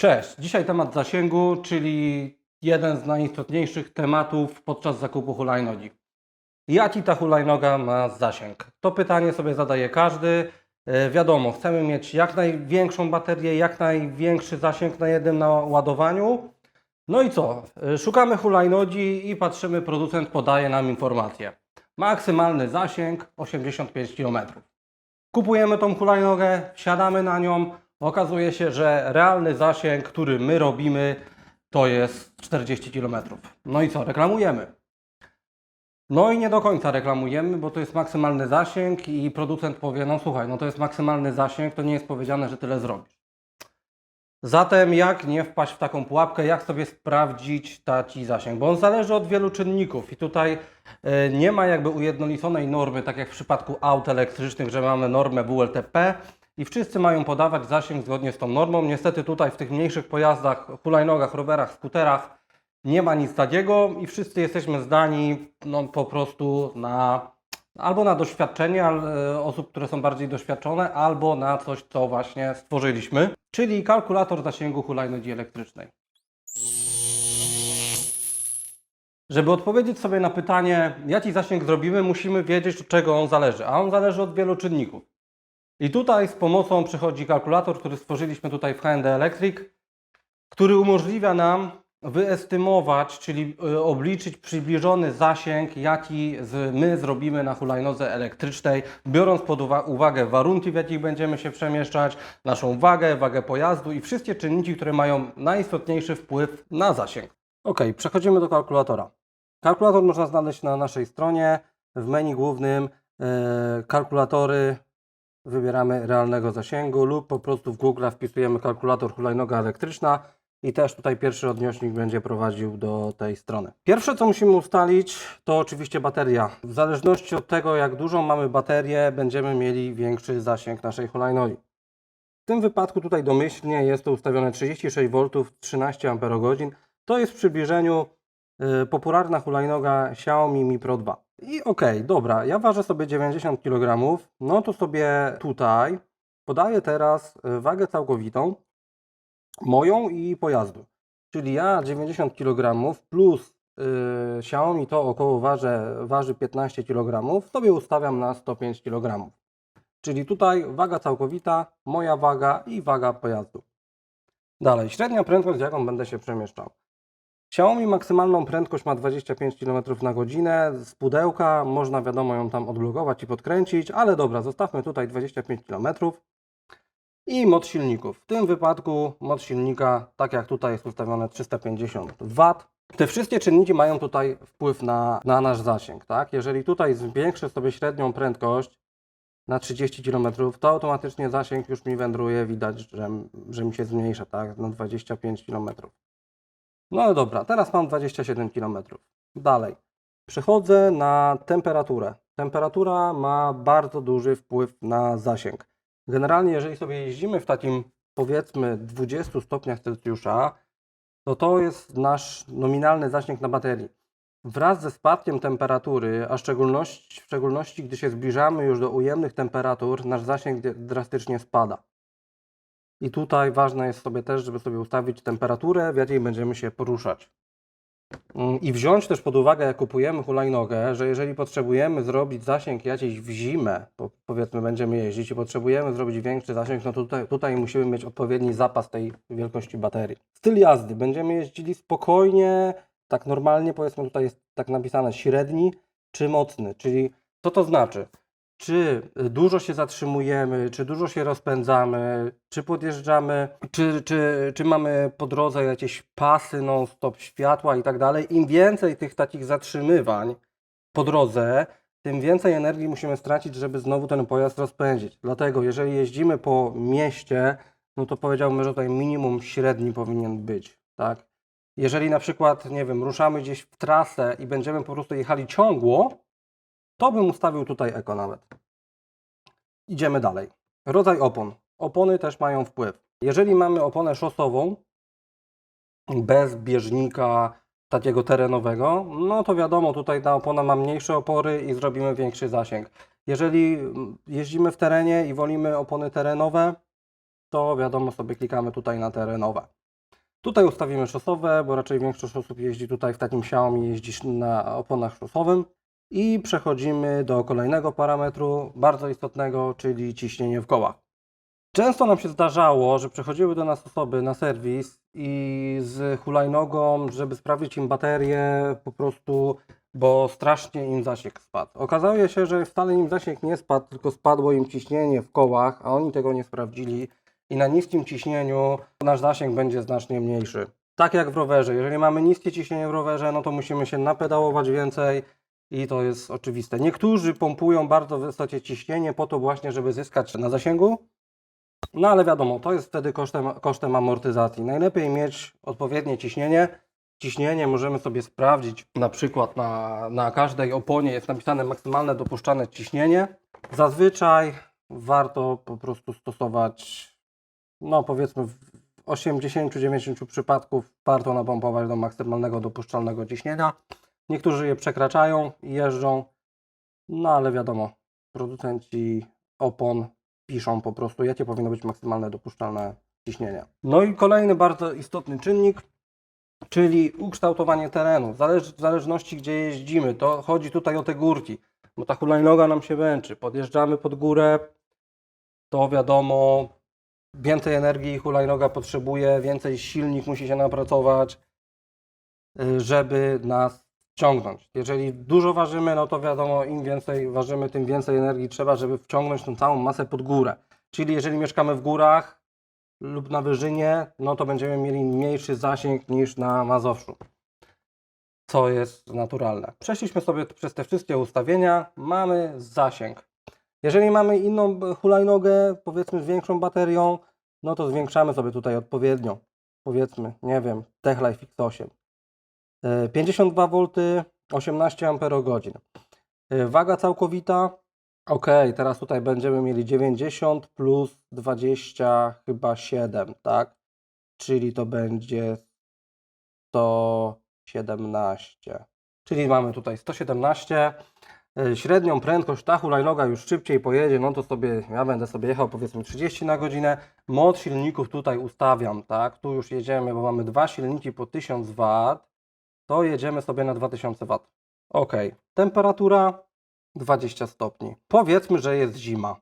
Cześć, dzisiaj temat zasięgu, czyli jeden z najistotniejszych tematów podczas zakupu hulajnogi. Jaki ta hulajnoga ma zasięg? To pytanie sobie zadaje każdy. E, Wiadomo, chcemy mieć jak największą baterię, jak największy zasięg na jednym naładowaniu. No i co? E, Szukamy hulajnodzi i patrzymy, producent podaje nam informację. Maksymalny zasięg 85 km. Kupujemy tą hulajnogę, wsiadamy na nią. Okazuje się, że realny zasięg, który my robimy, to jest 40 km. No i co? Reklamujemy. No i nie do końca reklamujemy, bo to jest maksymalny zasięg i producent powie, no słuchaj, no to jest maksymalny zasięg, to nie jest powiedziane, że tyle zrobisz. Zatem jak nie wpaść w taką pułapkę, jak sobie sprawdzić taki zasięg? Bo on zależy od wielu czynników i tutaj e, nie ma jakby ujednoliconej normy, tak jak w przypadku aut elektrycznych, że mamy normę WLTP i wszyscy mają podawać zasięg zgodnie z tą normą. Niestety tutaj w tych mniejszych pojazdach, hulajnogach, rowerach, skuterach nie ma nic takiego i wszyscy jesteśmy zdani no, po prostu na albo na doświadczenie e, osób, które są bardziej doświadczone, albo na coś, co właśnie stworzyliśmy, czyli kalkulator zasięgu hulajnogi elektrycznej. Żeby odpowiedzieć sobie na pytanie, jaki zasięg zrobimy, musimy wiedzieć, od czego on zależy. A on zależy od wielu czynników. I tutaj z pomocą przychodzi kalkulator, który stworzyliśmy tutaj w HND Electric, który umożliwia nam wyestymować, czyli y, obliczyć przybliżony zasięg, jaki my zrobimy na hulajnodze elektrycznej, biorąc pod uwa- uwagę warunki, w jakich będziemy się przemieszczać, naszą wagę, wagę pojazdu i wszystkie czynniki, które mają najistotniejszy wpływ na zasięg. Ok, przechodzimy do kalkulatora. Kalkulator można znaleźć na naszej stronie. W menu głównym e, kalkulatory wybieramy realnego zasięgu lub po prostu w Google wpisujemy kalkulator hulajnoga elektryczna i też tutaj pierwszy odnośnik będzie prowadził do tej strony. Pierwsze co musimy ustalić to oczywiście bateria. W zależności od tego jak dużą mamy baterię będziemy mieli większy zasięg naszej hulajnogi. W tym wypadku tutaj domyślnie jest to ustawione 36 V 13 Ah. To jest w przybliżeniu y, popularna hulajnoga Xiaomi Mi Pro 2. I okej, dobra, ja ważę sobie 90 kg, no to sobie tutaj podaję teraz y, wagę całkowitą moją i pojazdu. Czyli ja 90 kg plus y, Xiaomi to około waży, waży 15 kg, sobie ustawiam na 105 kg. Czyli tutaj waga całkowita, moja waga i waga pojazdu. Dalej, średnia prędkość, jaką będę się przemieszczał. Xiaomi maksymalną prędkość ma 25 km na godzinę. Z pudełka można wiadomo ją tam odblokować i podkręcić, ale dobra, zostawmy tutaj 25 km. I moc silników. W tym wypadku moc silnika, tak jak tutaj jest ustawione 350 W. Te wszystkie czynniki mają tutaj wpływ na, na nasz zasięg. Tak? Jeżeli tutaj zwiększę sobie średnią prędkość na 30 km, to automatycznie zasięg już mi wędruje, widać, że, że mi się zmniejsza tak? na 25 km. No dobra, teraz mam 27 km. Dalej. Przechodzę na temperaturę. Temperatura ma bardzo duży wpływ na zasięg. Generalnie, jeżeli sobie jeździmy w takim powiedzmy 20 stopniach Celsjusza, to to jest nasz nominalny zasięg na baterii. Wraz ze spadkiem temperatury, a szczególności, w szczególności gdy się zbliżamy już do ujemnych temperatur, nasz zasięg drastycznie spada. I tutaj ważne jest sobie też, żeby sobie ustawić temperaturę, w jakiej będziemy się poruszać. Mm, I wziąć też pod uwagę, jak kupujemy hulajnogę, że jeżeli potrzebujemy zrobić zasięg jakiejś w zimę, bo powiedzmy będziemy jeździć i potrzebujemy zrobić większy zasięg, no to tutaj, tutaj musimy mieć odpowiedni zapas tej wielkości baterii. Styl jazdy. Będziemy jeździli spokojnie, tak normalnie, powiedzmy tutaj jest tak napisane średni czy mocny, czyli co to znaczy? Czy dużo się zatrzymujemy, czy dużo się rozpędzamy, czy podjeżdżamy, czy, czy, czy mamy po drodze jakieś pasy non-stop, światła i tak dalej. Im więcej tych takich zatrzymywań po drodze, tym więcej energii musimy stracić, żeby znowu ten pojazd rozpędzić. Dlatego, jeżeli jeździmy po mieście, no to powiedziałbym, że tutaj minimum średni powinien być, tak? Jeżeli na przykład, nie wiem, ruszamy gdzieś w trasę i będziemy po prostu jechali ciągło, to bym ustawił tutaj eko nawet. Idziemy dalej. Rodzaj opon. Opony też mają wpływ. Jeżeli mamy oponę szosową, bez bieżnika takiego terenowego, no to wiadomo, tutaj ta opona ma mniejsze opory i zrobimy większy zasięg. Jeżeli mm, jeździmy w terenie i wolimy opony terenowe, to wiadomo sobie klikamy tutaj na terenowe. Tutaj ustawimy szosowe, bo raczej większość osób jeździ tutaj w takim Xiaomi, jeździ na oponach szosowym. I przechodzimy do kolejnego parametru, bardzo istotnego, czyli ciśnienie w kołach. Często nam się zdarzało, że przychodziły do nas osoby na serwis i z hulajnogą, żeby sprawdzić im baterię po prostu, bo strasznie im zasięg spadł. Okazało się, że wcale im zasięg nie spadł, tylko spadło im ciśnienie w kołach, a oni tego nie sprawdzili i na niskim ciśnieniu nasz zasięg będzie znacznie mniejszy. Tak jak w rowerze. Jeżeli mamy niskie ciśnienie w rowerze, no to musimy się napedałować więcej i to jest oczywiste. Niektórzy pompują bardzo wysokie ciśnienie po to właśnie, żeby zyskać na zasięgu, no ale wiadomo, to jest wtedy kosztem, kosztem amortyzacji. Najlepiej mieć odpowiednie ciśnienie. Ciśnienie możemy sobie sprawdzić, na przykład na, na każdej oponie jest napisane maksymalne dopuszczane ciśnienie. Zazwyczaj warto po prostu stosować, no powiedzmy w 80-90 przypadków warto napompować do maksymalnego dopuszczalnego ciśnienia. Niektórzy je przekraczają i jeżdżą, no ale wiadomo, producenci opon piszą po prostu, jakie powinno być maksymalne dopuszczalne ciśnienie. No i kolejny bardzo istotny czynnik, czyli ukształtowanie terenu. W zależności gdzie jeździmy, to chodzi tutaj o te górki, bo ta hulajnoga nam się męczy. Podjeżdżamy pod górę, to wiadomo, więcej energii hulajnoga potrzebuje, więcej silnik musi się napracować, y, żeby nas wciągnąć. Jeżeli dużo ważymy, no to wiadomo, im więcej ważymy, tym więcej energii trzeba, żeby wciągnąć tą całą masę pod górę. Czyli jeżeli mieszkamy w górach lub na wyżynie, no to będziemy mieli mniejszy zasięg niż na Mazowszu. Co jest naturalne. Przeszliśmy sobie przez te wszystkie ustawienia, mamy zasięg. Jeżeli mamy inną hulajnogę, powiedzmy z większą baterią, no to zwiększamy sobie tutaj odpowiednio. Powiedzmy, nie wiem, TechLife X8. E, 52 V, 18 Ah. Waga całkowita. Ok, teraz tutaj będziemy mieli 90 plus 20 chyba 7, tak? Czyli to będzie 117. Czyli mamy tutaj 117. E, Średnią prędkość ta hulajnoga już szybciej pojedzie, no to sobie, ja będę sobie jechał powiedzmy 30 na godzinę. Moc silników tutaj ustawiam, tak? Tu już jedziemy, bo mamy dwa silniki po 1000 W to jedziemy sobie na 2000 W. Ok, temperatura 20 stopni. Powiedzmy, że jest zima.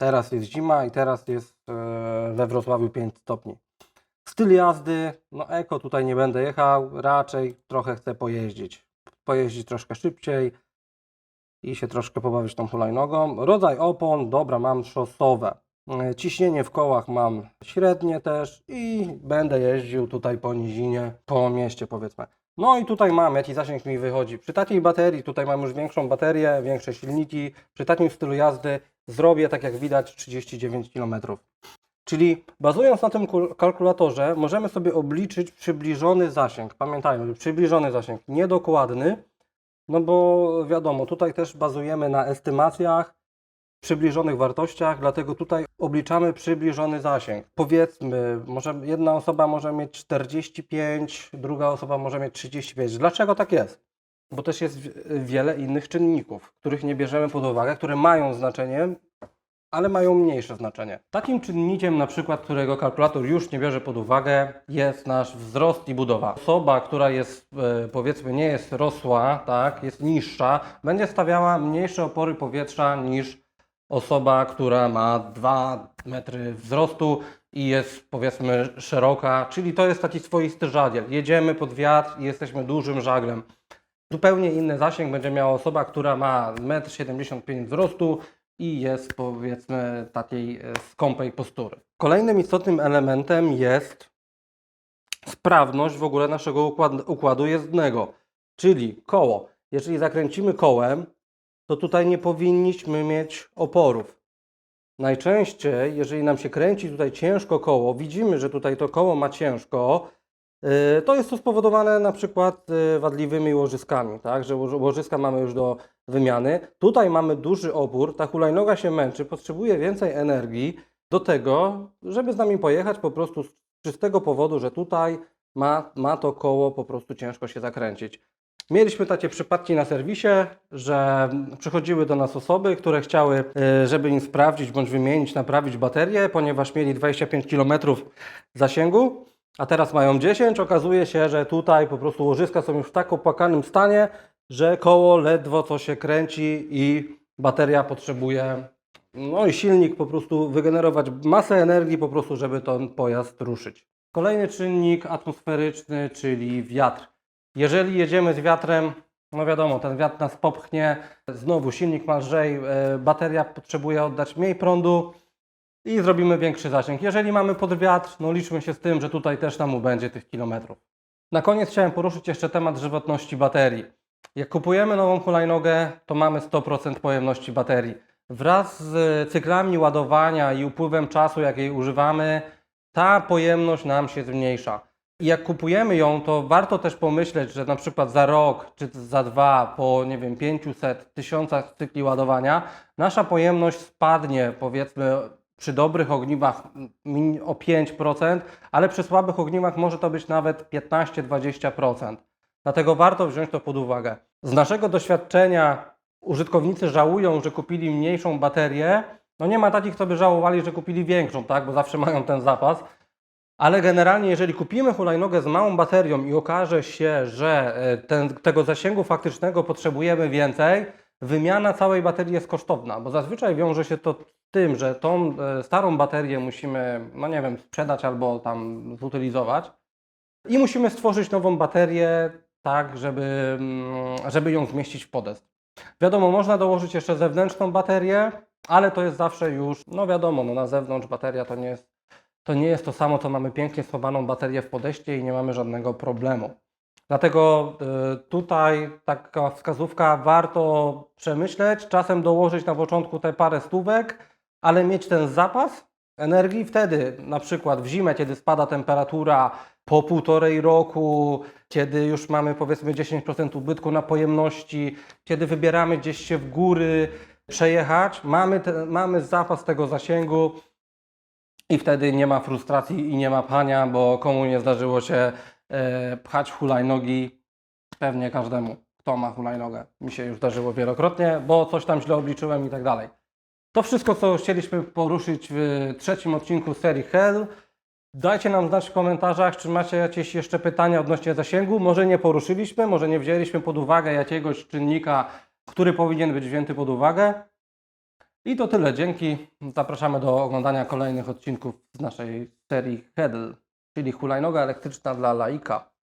Teraz jest zima i teraz jest e, we Wrocławiu 5 stopni. Styl jazdy, no eko tutaj nie będę jechał, raczej trochę chcę pojeździć. Pojeździć troszkę szybciej i się troszkę pobawić tą hulajnogą. Rodzaj opon, dobra, mam szosowe. E, Ciśnienie w kołach mam średnie też i będę jeździł tutaj po nizinie, po mieście powiedzmy. No i tutaj mam, jaki zasięg mi wychodzi. Przy takiej baterii, tutaj mam już większą baterię, większe silniki. Przy takim stylu jazdy zrobię, tak jak widać, 39 km. Czyli bazując na tym kul- kalkulatorze, możemy sobie obliczyć przybliżony zasięg. Pamiętajmy, przybliżony zasięg, niedokładny, no bo wiadomo, tutaj też bazujemy na estymacjach, przybliżonych wartościach, dlatego tutaj obliczamy przybliżony zasięg. Powiedzmy, może jedna osoba może mieć 45, druga osoba może mieć 35. Dlaczego tak jest? Bo też jest wiele innych czynników, których nie bierzemy pod uwagę, które mają znaczenie, ale mają mniejsze znaczenie. Takim czynnikiem, na przykład, którego kalkulator już nie bierze pod uwagę, jest nasz wzrost i budowa. Osoba, która jest, e, powiedzmy, nie jest rosła, tak, jest niższa, będzie stawiała mniejsze opory powietrza niż osoba, która ma 2 metry wzrostu i jest powiedzmy szeroka, czyli to jest taki swoisty żagiel. Jedziemy pod wiatr i jesteśmy dużym żaglem. Zupełnie inny zasięg będzie miała osoba, która ma 1,75 m wzrostu i jest powiedzmy takiej e, skąpej postury. Kolejnym istotnym elementem jest sprawność w ogóle naszego układu, układu jezdnego, czyli koło. Jeżeli zakręcimy kołem, to tutaj nie powinniśmy mieć oporów. Najczęściej, jeżeli nam się kręci tutaj ciężko koło, widzimy, że tutaj to koło ma ciężko, yy, to jest to spowodowane na przykład yy, wadliwymi łożyskami, tak, że łoż- łożyska mamy już do wymiany. Tutaj mamy duży opór, ta hulajnoga się męczy, potrzebuje więcej energii do tego, żeby z nami pojechać po prostu z czystego powodu, że tutaj ma, ma to koło po prostu ciężko się zakręcić. Mieliśmy takie przypadki na serwisie, że przychodziły do nas osoby, które chciały, e, żeby im sprawdzić bądź wymienić, naprawić baterię, ponieważ mieli 25 km zasięgu a teraz mają 10. Okazuje się, że tutaj po prostu łożyska są już w tak opłakanym stanie, że koło ledwo co się kręci i bateria potrzebuje, no i silnik po prostu wygenerować masę energii po prostu, żeby ten pojazd ruszyć. Kolejny czynnik atmosferyczny, czyli wiatr. Jeżeli jedziemy z wiatrem, no wiadomo, ten wiatr nas popchnie, znowu silnik ma lżej, e, bateria potrzebuje oddać mniej prądu i zrobimy większy zasięg. Jeżeli mamy pod wiatr, no liczmy się z tym, że tutaj też nam ubędzie tych kilometrów. Na koniec chciałem poruszyć jeszcze temat żywotności baterii. Jak kupujemy nową hulajnogę, to mamy 100% pojemności baterii. Wraz z cyklami ładowania i upływem czasu, jak jej używamy, ta pojemność nam się zmniejsza. I jak kupujemy ją, to warto też pomyśleć, że na przykład za rok czy za dwa, po nie wiem, 500, tysiącach cykli ładowania, nasza pojemność spadnie powiedzmy przy dobrych ogniwach o 5%, ale przy słabych ogniwach może to być nawet 15-20%. Dlatego warto wziąć to pod uwagę. Z naszego doświadczenia użytkownicy żałują, że kupili mniejszą baterię. No nie ma takich, co by żałowali, że kupili większą, tak? bo zawsze mają ten zapas. Ale generalnie, jeżeli kupimy hulajnogę z małą baterią i okaże się, że e, ten, tego zasięgu faktycznego potrzebujemy więcej, wymiana całej baterii jest kosztowna, bo zazwyczaj wiąże się to tym, że tą e, starą baterię musimy, no nie wiem, sprzedać albo tam zutylizować i musimy stworzyć nową baterię tak, żeby, mm, żeby ją zmieścić w podest. Wiadomo, można dołożyć jeszcze zewnętrzną baterię, ale to jest zawsze już, no wiadomo, no na zewnątrz bateria to nie jest to nie jest to samo, co mamy pięknie schowaną baterię w podejście i nie mamy żadnego problemu. Dlatego y, tutaj taka wskazówka, warto przemyśleć, czasem dołożyć na początku te parę stówek, ale mieć ten zapas energii wtedy, na przykład w zimę, kiedy spada temperatura po półtorej roku, kiedy już mamy powiedzmy 10% ubytku na pojemności, kiedy wybieramy gdzieś się w góry przejechać, mamy, te, mamy zapas tego zasięgu, i wtedy nie ma frustracji i nie ma pania, bo komu nie zdarzyło się e, pchać hulajnogi, pewnie każdemu, kto ma hulajnogę. Mi się już zdarzyło wielokrotnie, bo coś tam źle obliczyłem i tak dalej. To wszystko, co chcieliśmy poruszyć w trzecim odcinku serii Hell. Dajcie nam znać w komentarzach, czy macie jakieś jeszcze pytania odnośnie zasięgu. Może nie poruszyliśmy, może nie wzięliśmy pod uwagę jakiegoś czynnika, który powinien być wzięty pod uwagę. I to tyle. Dzięki. Zapraszamy do oglądania kolejnych odcinków z naszej serii Hedl, czyli hulajnoga elektryczna dla laika.